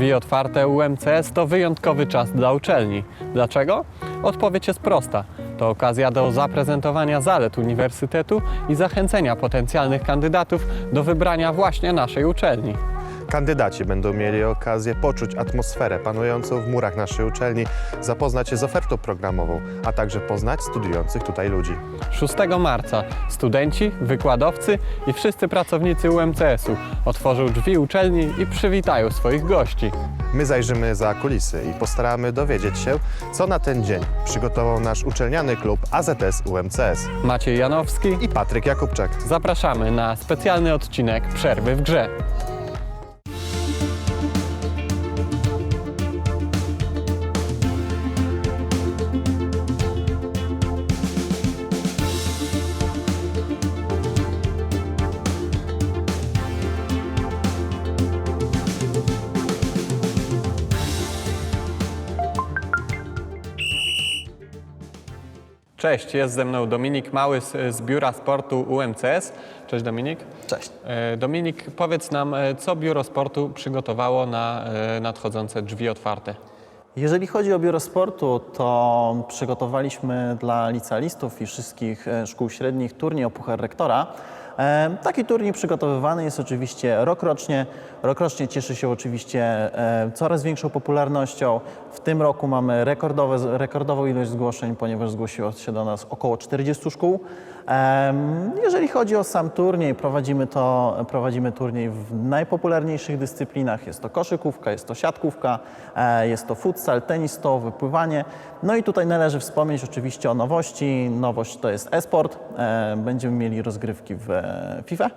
Drzwi otwarte UMCS to wyjątkowy czas dla uczelni. Dlaczego? Odpowiedź jest prosta. To okazja do zaprezentowania zalet uniwersytetu i zachęcenia potencjalnych kandydatów do wybrania właśnie naszej uczelni. Kandydaci będą mieli okazję poczuć atmosferę panującą w murach naszej uczelni, zapoznać się z ofertą programową, a także poznać studiujących tutaj ludzi. 6 marca studenci, wykładowcy i wszyscy pracownicy UMCS-u otworzą drzwi uczelni i przywitają swoich gości. My zajrzymy za kulisy i postaramy dowiedzieć się, co na ten dzień przygotował nasz uczelniany klub AZS UMCS Maciej Janowski i Patryk Jakubczak. Zapraszamy na specjalny odcinek Przerwy w grze. Cześć, jest ze mną Dominik Mały z, z Biura Sportu UMCS. Cześć Dominik. Cześć. E, Dominik, powiedz nam, e, co Biuro Sportu przygotowało na e, nadchodzące drzwi otwarte? Jeżeli chodzi o biuro sportu, to przygotowaliśmy dla licealistów i wszystkich szkół średnich turniej o Puchar Rektora. Taki turniej przygotowywany jest oczywiście rokrocznie. Rokrocznie cieszy się oczywiście coraz większą popularnością. W tym roku mamy rekordowe, rekordową ilość zgłoszeń, ponieważ zgłosiło się do nas około 40 szkół. Jeżeli chodzi o sam turniej, prowadzimy, to, prowadzimy turniej w najpopularniejszych dyscyplinach. Jest to koszykówka, jest to siatkówka, e, jest to futsal, tenis stołowy, pływanie. No i tutaj należy wspomnieć oczywiście o nowości. Nowość to jest e-sport. Będziemy mieli rozgrywki w FIFA.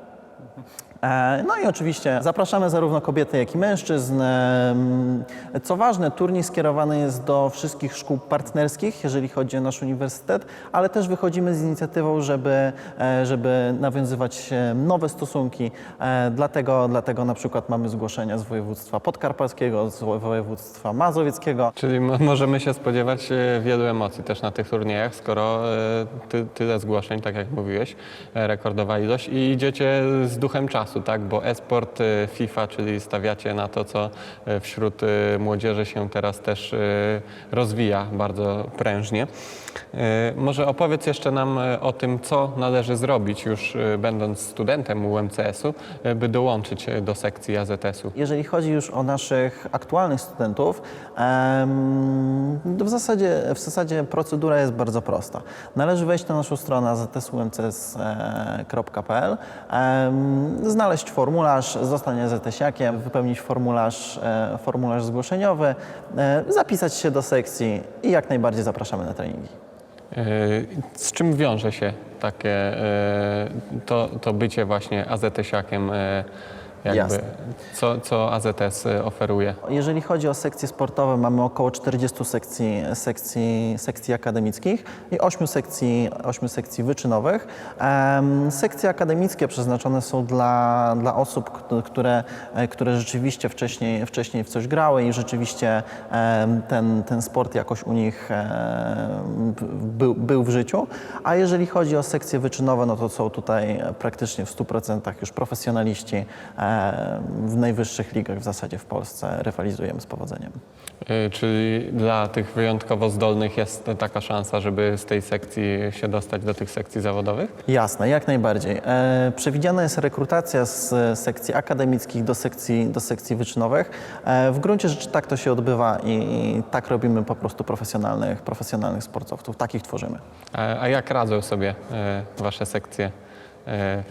E, No i oczywiście zapraszamy zarówno kobiety, jak i mężczyzn. Em, Co ważne, turniej skierowany jest do wszystkich szkół partnerskich, jeżeli chodzi o nasz uniwersytet, ale też wychodzimy z inicjatywą, żeby, e, żeby nawiązywać e, nowe stosunki. E, Dlatego, dlatego na przykład mamy zgłoszenia z województwa podkarpackiego, z województwa mazowieckiego. Czyli mo- możemy się spodziewać e, wielu emocji też na tych turniejach, skoro e, ty, tyle zgłoszeń, tak jak mówiłeś, e, rekordowa ilość i idziecie z duchem czasu, tak? Bo e-sport, e, FIFA, czyli stawiacie na to, co e, wśród e, młodzieży się teraz też e, rozwija bardzo prężnie. E, Może opowiedz jeszcze nam e, o tym, co należy zrobić już e, będąc studentem UMCS-u, e, by dołączyć e, do sekcji AZS-u. Jeżeli chodzi już o naszych aktualnych studentów, w zasadzie, w zasadzie procedura jest bardzo prosta. Należy wejść na naszą stronę azsumcs.pl, em, znaleźć formularz, zostać AZS-iakiem, wypełnić formularz, e, formularz zgłoszeniowy, e, zapisać się do sekcji i jak najbardziej zapraszamy na treningi. E, Z czym wiąże się takie to, to bycie właśnie AZS-iakiem? E, Jakby, Jasne. co, co AZS oferuje? Jeżeli chodzi o sekcje sportowe, mamy około 40 sekcji, sekcji, sekcji akademickich i 8 sekcji, 8 sekcji wyczynowych. Sekcje akademickie przeznaczone są dla, dla osób, które, e, które rzeczywiście wcześniej, wcześniej w coś grały i rzeczywiście ten, ten sport jakoś u nich em, był, był w życiu. A jeżeli chodzi o sekcje wyczynowe, no to są tutaj praktycznie w 100% już profesjonaliści. Em, W najwyższych ligach w zasadzie w Polsce rywalizujemy z powodzeniem. E, Czyli dla tych wyjątkowo zdolnych jest taka szansa, żeby z tej sekcji się dostać do tych sekcji zawodowych? Jasne, jak najbardziej. E, przewidziana jest rekrutacja z sekcji akademickich do sekcji, do sekcji wyczynowych. E, w gruncie rzeczy tak to się odbywa i, i tak robimy po prostu profesjonalnych, profesjonalnych sportowców. Takich tworzymy. A, a jak radzą sobie e, wasze sekcje e,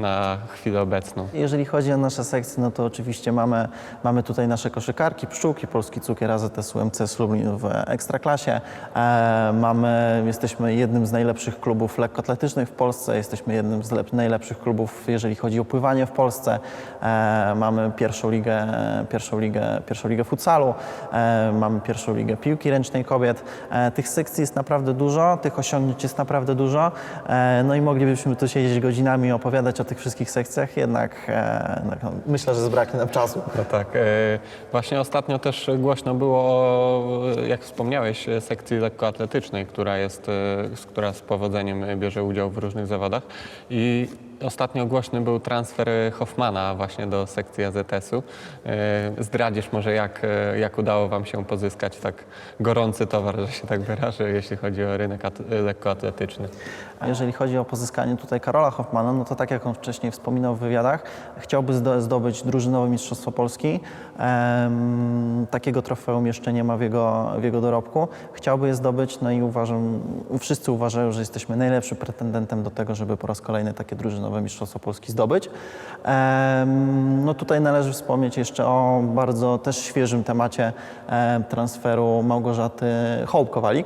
na chwilę obecną? Jeżeli chodzi o nasze sekcje, no to oczywiście mamy, mamy tutaj nasze koszykarki, pszczółki, Polski Cukier AZS UMC Lublin w Ekstraklasie. E, mamy, jesteśmy jednym z najlepszych klubów lekkoatletycznych w Polsce, jesteśmy jednym z lep- najlepszych klubów, jeżeli chodzi o pływanie w Polsce. E, mamy pierwszą ligę, pierwszą ligę, pierwszą ligę futsalu, e, mamy pierwszą ligę piłki ręcznej kobiet. E, tych sekcji jest naprawdę dużo, tych osiągnięć jest naprawdę dużo. E, no i moglibyśmy tu siedzieć godzinami i opowiadać o tych wszystkich sekcjach, jednak e, no, myślę, że zabraknie nam czasu. No tak. e, Właśnie ostatnio też głośno było, jak wspomniałeś, sekcji lekkoatletycznej, która jest, e, która z powodzeniem bierze udział w różnych zawodach. I ostatnio głośny był transfer Hoffmana właśnie do sekcji AZS-u. E, Zdradzisz może, jak, e, jak udało Wam się pozyskać tak gorący towar, że się tak wyrażę, jeśli chodzi o rynek at- lekkoatletyczny. A jeżeli chodzi o pozyskanie tutaj Karola Hoffmana, no to tak jak on wcześniej wspominał w wywiadach, chciałby zdo- zdobyć drużynowe Mistrzostwo Polski. Em, takiego trofeum jeszcze nie ma w jego, w jego dorobku. Chciałby je zdobyć, no i uważam, wszyscy uważają, że jesteśmy najlepszym pretendentem do tego, żeby po raz kolejny takie drużynowe Mistrzostwo Polski zdobyć. No tutaj należy wspomnieć jeszcze o bardzo też świeżym temacie em, transferu Małgorzaty Hołb-Kowalik.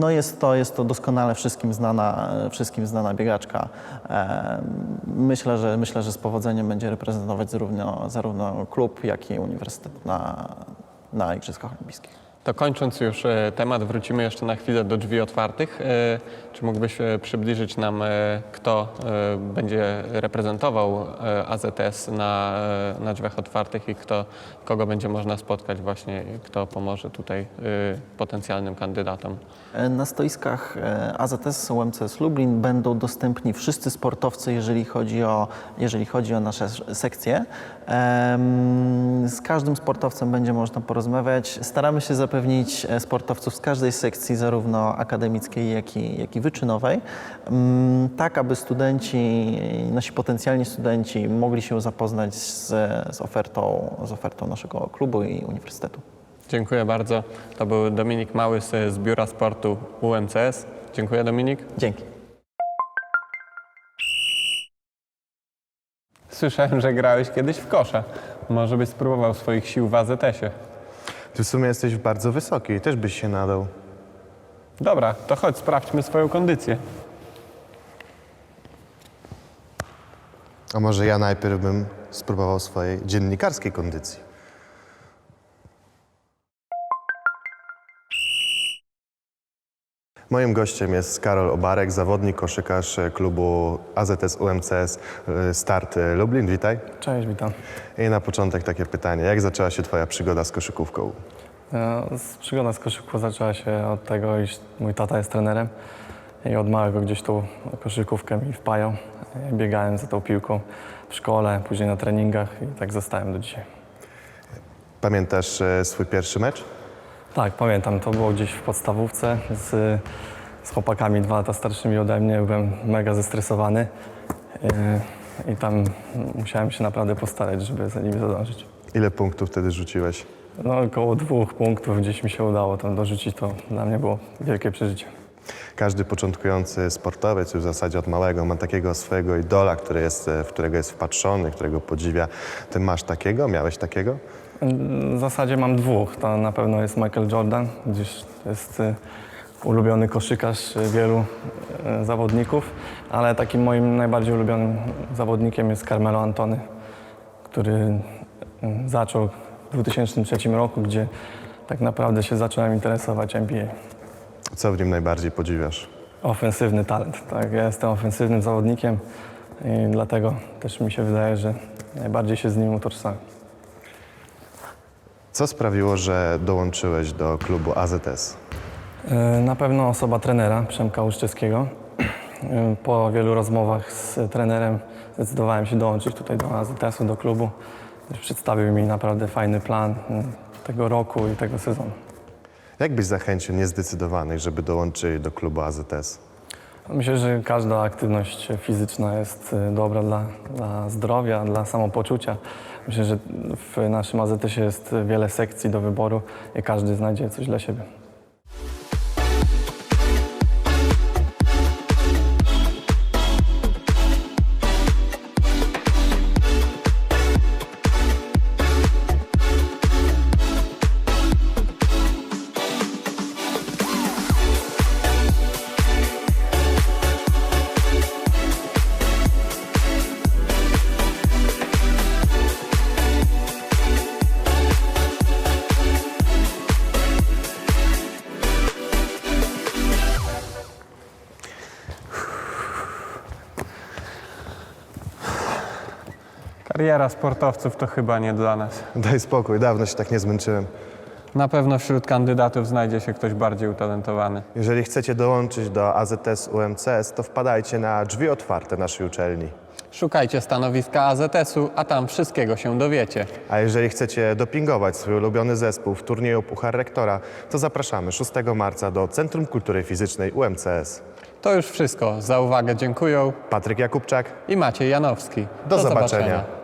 No jest to, jest to doskonale wszystkim znana, wszystkim znana biegaczka. Myślę, że, myślę, że z powodzeniem będzie reprezentować zarówno, zarówno klub, jak i uniwersytet na, na Igrzyskach Olimpijskich. To kończąc już e, temat, wrócimy jeszcze na chwilę do drzwi otwartych. E, Czy mógłbyś e, przybliżyć nam, kto będzie reprezentował AZS na, na drzwiach otwartych i kto, kogo będzie można spotkać właśnie, kto pomoże tutaj potencjalnym kandydatom? Na stoiskach AZS UMCS Lublin będą dostępni wszyscy sportowcy, jeżeli chodzi o, jeżeli chodzi o nasze sekcje. Z każdym sportowcem będzie można porozmawiać. Staramy się zapewnić e, sportowców z każdej sekcji, zarówno akademickiej, jak i, jak i wyczynowej, mm, tak aby studenci, nasi potencjalni studenci mogli się zapoznać z, z, ofertą, z ofertą naszego klubu i uniwersytetu. Dziękuję bardzo. To był Dominik Małys z Biura Sportu UMCS. Dziękuję Dominik. Dzięki. Słyszałem, że grałeś kiedyś w kosza. Może byś spróbował swoich sił w AZS-ie. Ty w sumie jesteś bardzo wysoki, też byś się nadał. Dobra, to chodź, sprawdźmy swoją kondycję. A może ja najpierw bym spróbował swojej dziennikarskiej kondycji. Moim gościem jest Karol Obarek, zawodnik, koszykarz klubu AZS UMCS y, Start Lublin. Witaj. Cześć, witam. I na początek takie pytanie. Jak zaczęła się twoja przygoda z koszykówką? E, Przygoda z koszykówką zaczęła się od tego, iż mój tata jest trenerem i od małego gdzieś tu koszykówkę mi wpajał. E, Biegałem za tą piłką w szkole, później na treningach i tak zostałem do dzisiaj. Pamiętasz e, swój pierwszy mecz? Tak, pamiętam, to było gdzieś w podstawówce z, z chłopakami dwa lata starszymi ode mnie. Byłem mega zestresowany e, i tam musiałem się naprawdę postarać, żeby za nimi zadążyć. Ile punktów wtedy rzuciłeś? No, około dwóch punktów gdzieś mi się udało tam dorzucić, to dla mnie było wielkie przeżycie. Każdy początkujący sportowiec już w zasadzie od małego ma takiego swojego idola, który jest, w którego jest wpatrzony, którego podziwia. Ty masz takiego? Miałeś takiego? W zasadzie mam dwóch. To na pewno jest Michael Jordan, gdyż to jest y, ulubiony koszykarz wielu y, zawodników, ale takim moim najbardziej ulubionym zawodnikiem jest Carmelo Antony, który y, zaczął w 2003 roku, gdzie tak naprawdę się zacząłem interesować NBA. Co w nim najbardziej podziwiasz? Ofensywny talent. Tak? Ja jestem ofensywnym zawodnikiem i dlatego też mi się wydaje, że najbardziej się z nim utożsamiam. Co sprawiło, że dołączyłeś do klubu AZS? E, Na pewno osoba trenera Przemka Łuszczyckiego. E, Po wielu rozmowach z trenerem zdecydowałem się dołączyć tutaj do AZS-u, do klubu. Przedstawił mi naprawdę fajny plan m, tego roku i tego sezonu. Jak byś zachęcił niezdecydowanych, żeby dołączyli do klubu AZS? Myślę, że każda aktywność fizyczna jest e, dobra dla, dla zdrowia, dla samopoczucia. Myślę, że w naszym AZS-ie jest wiele sekcji do wyboru i każdy znajdzie coś dla siebie. Kariera sportowców to chyba nie dla nas. Daj spokój, dawno się tak nie zmęczyłem. Na pewno wśród kandydatów znajdzie się ktoś bardziej utalentowany. Jeżeli chcecie dołączyć do AZS UMCS, to wpadajcie na drzwi otwarte naszej uczelni. Szukajcie stanowiska AZS-u, a tam wszystkiego się dowiecie. A jeżeli chcecie dopingować swój ulubiony zespół w turnieju Puchar Rektora, to zapraszamy 6 marca do Centrum Kultury Fizycznej UMCS. To już wszystko. Za uwagę dziękuję Patryk Jakubczak, i Maciej Janowski. do, zobaczenia.